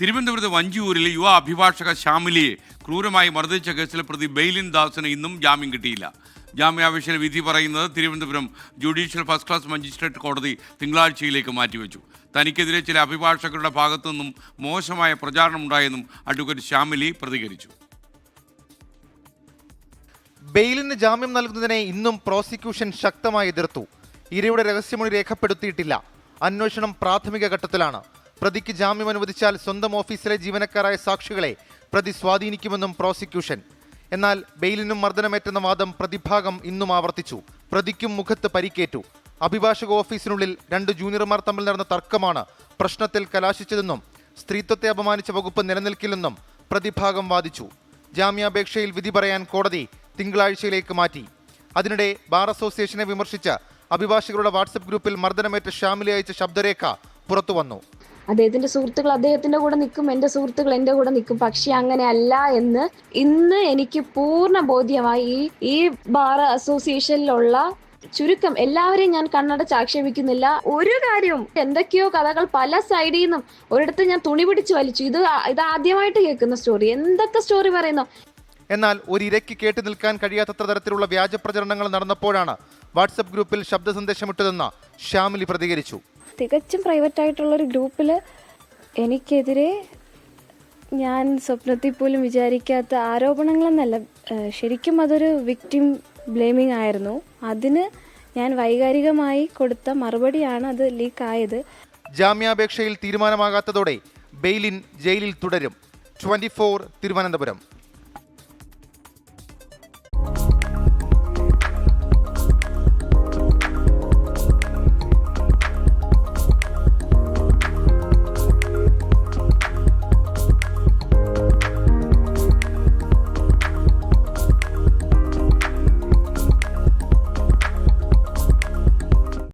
തിരുവനന്തപുരത്ത് വഞ്ചിയൂരിൽ യുവ അഭിഭാഷക ശ്യാമിലിയെ ക്രൂരമായി മർദ്ദിച്ച കേസിലെ പ്രതി ബെയ്ലിൻ ദാസിന് ഇന്നും ജാമ്യം കിട്ടിയില്ല. ജാമ്യാപേക്ഷയിൽ വിധി പറയുന്നത് Thiruvananthapuram judicial first class magistrate കോടതി തിങ്കളാഴ്ചയിലേക്ക് മാറ്റിവെച്ചു. തനിക്കെതിരെ ചില അഭിഭാഷകരുടെ ഭാഗത്തുനിന്നും മോശമായ പ്രചാരണം ഉണ്ടായെന്നും അഡ്വക്കേറ്റ് ശ്യാമിലി പ്രതികരിച്ചു. ബെയിലിന് ജാമ്യം നൽകുന്നതിനെ ഇന്നും പ്രോസിക്യൂഷൻ ശക്തമായി എതിർത്തു. ഇരയുടെ രഹസ്യമൊഴി രേഖപ്പെടുത്തിയിട്ടില്ല. അന്വേഷണം പ്രാഥമിക ഘട്ടത്തിലാണ്. പ്രതിക്ക് ജാമ്യം അനുവദിച്ചാൽ സ്വന്തം ഓഫീസിലെ ജീവനക്കാരായ സാക്ഷികളെ പ്രതി സ്വാധീനിക്കുമെന്നും പ്രോസിക്യൂഷൻ. എന്നാൽ ബെയിലിനും മർദ്ദനമേറ്റെന്ന വാദം പ്രതിഭാഗം ഇന്നും ആവർത്തിച്ചു. പ്രതിക്കും മുഖത്ത് പരിക്കേറ്റു. അഭിഭാഷക ഓഫീസിനുള്ളിൽ രണ്ട് ജൂനിയർമാർ തമ്മിൽ നടന്ന തർക്കമാണ് പ്രശ്നത്തിൽ കലാശിച്ചതെന്നും സ്ത്രീത്വത്തെ അപമാനിച്ച വകുപ്പ് നിലനിൽക്കില്ലെന്നും പ്രതിഭാഗം വാദിച്ചു. ജാമ്യാപേക്ഷയിൽ വിധി പറയാൻ കോടതി തിങ്കളാഴ്ചയിലേക്ക് മാറ്റി. അതിനിടെ ബാർ അസോസിയേഷനെ വിമർശിച്ച അഭിഭാഷകരുടെ വാട്സപ്പ് ഗ്രൂപ്പിൽ മർദ്ദനമേറ്റ ഷാമിലെ അയച്ച ശബ്ദരേഖ പുറത്തു അദ്ദേഹത്തിന്റെ സുഹൃത്തുക്കൾ അദ്ദേഹത്തിന്റെ കൂടെ നിൽക്കും എന്റെ സുഹൃത്തുക്കൾ എന്റെ കൂടെ നിൽക്കും. പക്ഷെ അങ്ങനെയല്ല എന്ന് ഇന്ന് എനിക്ക് പൂർണ ബോധ്യമായി ഈ ഈ ബാർ അസോസിയേഷനിലുള്ള ചുരുക്കം എല്ലാവരെയും ഞാൻ കണ്ണടച്ച് ആക്ഷേപിക്കുന്നില്ല. ഒരു കാര്യവും എന്തൊക്കെയോ കഥകൾ പല സൈഡിൽ നിന്നും ഒരിടത്ത് ഞാൻ തുണി പിടിച്ച് വലിച്ചു. ഇത് ഇത് ആദ്യമായിട്ട് കേൾക്കുന്ന സ്റ്റോറി എന്തൊക്കെ സ്റ്റോറി പറയുന്നു? എന്നാൽ ഒരു ഇരയ്ക്ക് കേട്ടു നിൽക്കാൻ കഴിയാത്തത്ര തരത്തിലുള്ള വ്യാജ പ്രചരണങ്ങൾ നടന്നപ്പോഴാണ് വാട്സപ്പ് ഗ്രൂപ്പിൽ ശബ്ദ സന്ദേശമിട്ടതെന്ന് ശ്യാമിലി പ്രതികരിച്ചു. തികച്ചും പ്രൈവറ്റ് ആയിട്ടുള്ളൊരു ഗ്രൂപ്പിൽ എനിക്കെതിരെ ഞാൻ സ്വപ്നത്തിൽ പോലും വിചാരിക്കാത്ത ആരോപണങ്ങളെന്നല്ല ശരിക്കും അതൊരു വിക്ടിം ബ്ലെയിമിംഗ് ആയിരുന്നു. അതിന് ഞാൻ വൈകാരികമായി കൊടുത്ത മറുപടിയാണ് അത് ലീക്കായത് ജാമ്യാപേക്ഷയിൽ തീരുമാനമാകാത്തതോടെ ബെയിലിൻ ജയിലിൽ തുടരും. Twenty four Thiruvananthapuram.